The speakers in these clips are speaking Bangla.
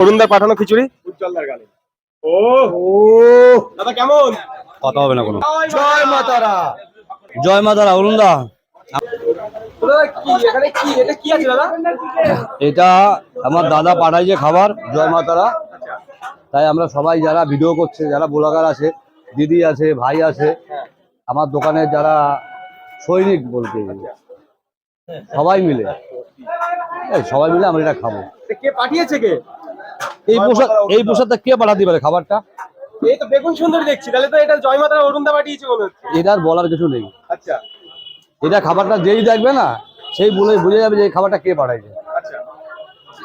অরুণদার পাঠানো খিচুড়ি? উজ্জ্বলদার গালে। ও। দাদা কেমন? কথা হবে না কোনো। জয় মাতারা জয় মা তারা অরুণদা। দাদা কি এখানে কি এটা কি দাদা? এটা আমার দাদা পাঠাইছে খাবার জয় মা তারা। তাই আমরা সবাই যারা ভিডিও করছে যারা ব্লগার আছে দিদি আছে ভাই আছে আমার দোকানে যারা সৈনিক বলতে সবাই মিলে। সবাই মিলে আমরা এটা খাব। কে পাঠিয়েছে কে? এই প্রসাদ এই প্রসাদটা কে পাঠাতে দিবে খাবারটা? এই তো বেগুন সুন্দরী দেখছি তাহলে তো এটা জয়মাতারা অরুণদা পাঠিয়েছে মনে হচ্ছে। এটার বলার কিছু নেই। আচ্ছা। এটা খাবারটা যেই দেখবে না সেই বলে বুঝে যাবে যে এই খাবারটা কে পাঠাইছে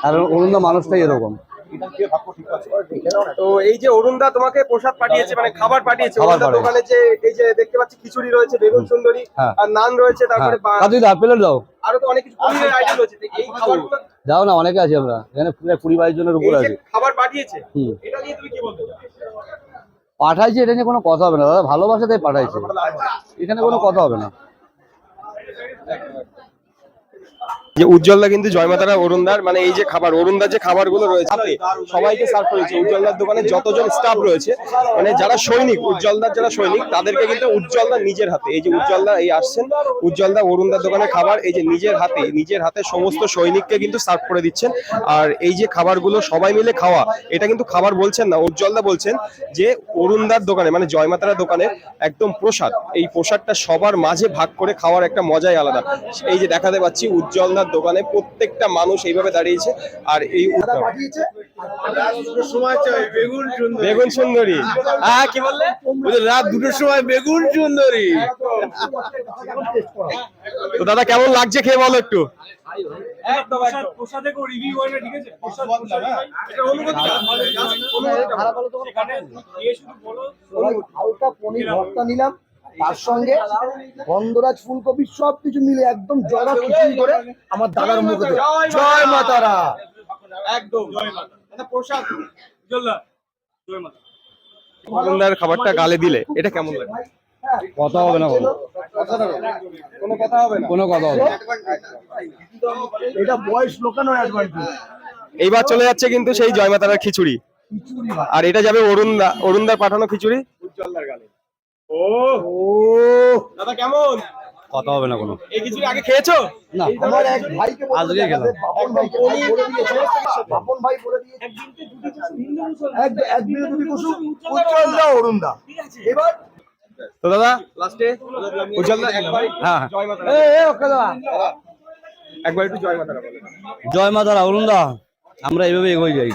আর কারণ অরুণদা মানুষটাই এরকম। তো এই যে অরুণদা তোমাকে প্রসাদ পাঠিয়েছে মানে খাবার পাঠিয়েছে দোকানে যে এই যে দেখতে পাচ্ছি খিচুড়ি রয়েছে বেগুন সুন্দরী হ্যাঁ। আর নান রয়েছে তারপরে দা প্লেট দাও আরও তো অনেক কিছু পনিরের আইটেম রয়েছে এই খাবারগুলো যাও না অনেকে আছি আমরা। এখানে প্রায় কুড়ি বাইশ জনের উপর আছে। খাবার পাঠিয়েছে এটা নিয়ে তুমি কি বলতে পাঠাইছে এটা নিয়ে কোনো কথা হবে না দাদা। ভালোবাসা তাই পাঠাইছে। এখানে কোনো কথা হবে না। যে উজ্জ্বলদা কিন্তু জয়মাতারা অরুণদার মানে এই যে খাবার, অরুণদার যে খাবারগুলো রয়েছে সবাইকে সার্ভ করেছে। উজ্জ্বলদার দোকানে যতজন স্টাফ রয়েছে মানে যারা সৈনিক, উজ্জ্বলদার যারা সৈনিক, তাদেরকে কিন্তু উজ্জ্বলদা নিজের হাতে, এই যে উজ্জ্বলদা এই আসছেন, উজ্জ্বলদা অরুণদার দোকানে খাবার, এই যে নিজের হাতে নিজের হাতে সমস্ত সৈনিককে কিন্তু সার্ভ করে দিচ্ছেন। আর এই যে খাবারগুলো সবাই মিলে খাওয়া, এটা কিন্তু খাবার বলছেন না, উজ্জ্বলদা বলছেন যে অরুণদার দোকানে মানে জয়মাতারা দোকানে একদম প্রসাদ, এই প্রসাদটা সবার মাঝে ভাগ করে খাওয়ার একটা মজাই আলাদা। এই যে দেখাতে পাচ্ছি উজ্জ্বলদার দোকানে প্রত্যেকটা মানুষ এইভাবে দাঁড়িয়েছে আর এই উজ্জ্বল- সময় চাই বেগুন সুন্দর। সুন্দরী। হ্যাঁ কি বললে? রাত দুটোর সময় বেগুন সুন্দরী। তো দাদা কেমন লাগছে খেয়ে বলো একটু? নিলাম। তার সঙ্গে গন্ধরাজ ফুলকপি সবকিছু মিলে একদম জলা খিচুড়ি করে আমার দাদার মুখে জয় মাতারা। একদম। জয় মাতা প্রসাদ। জয় মাতা অরুণদার খাবারটা গালে দিলে। এটা কেমন লাগে? কথা হবে না কোনো কোনো কথা হবে না। কোনো কথা হবে এটা বয়স লোকানো অ্যাডভান্টেজ এইবার চলে যাচ্ছে কিন্তু সেই জয়মাতারার খিচুড়ি খিচুড়ি। আর এটা যাবে অরুণদা অরুণদার পাঠানো খিচুড়ি। উজ্জ্বলদার গালে। ও ও দাদা কেমন? কথা হবে না কোনো। এই খিচুড়ি আগে খেয়েছো? না। আমার এক ভাইকে আজকে গেলাম। বাপন ভাই বলে দিয়েছে। বাপন ভাই বলে দিয়েছে। এক এক দিনে দুটি এবার তো দাদা লাস্টে উজ্জ্বলদা একবার হ্যাঁ জয় মাতারা এই, এই, ওকে দাদা। একবার একটু জয় মাতারা বলে। জয় মা তারা অরুণদা। আমরা এইভাবে এগোই যাই।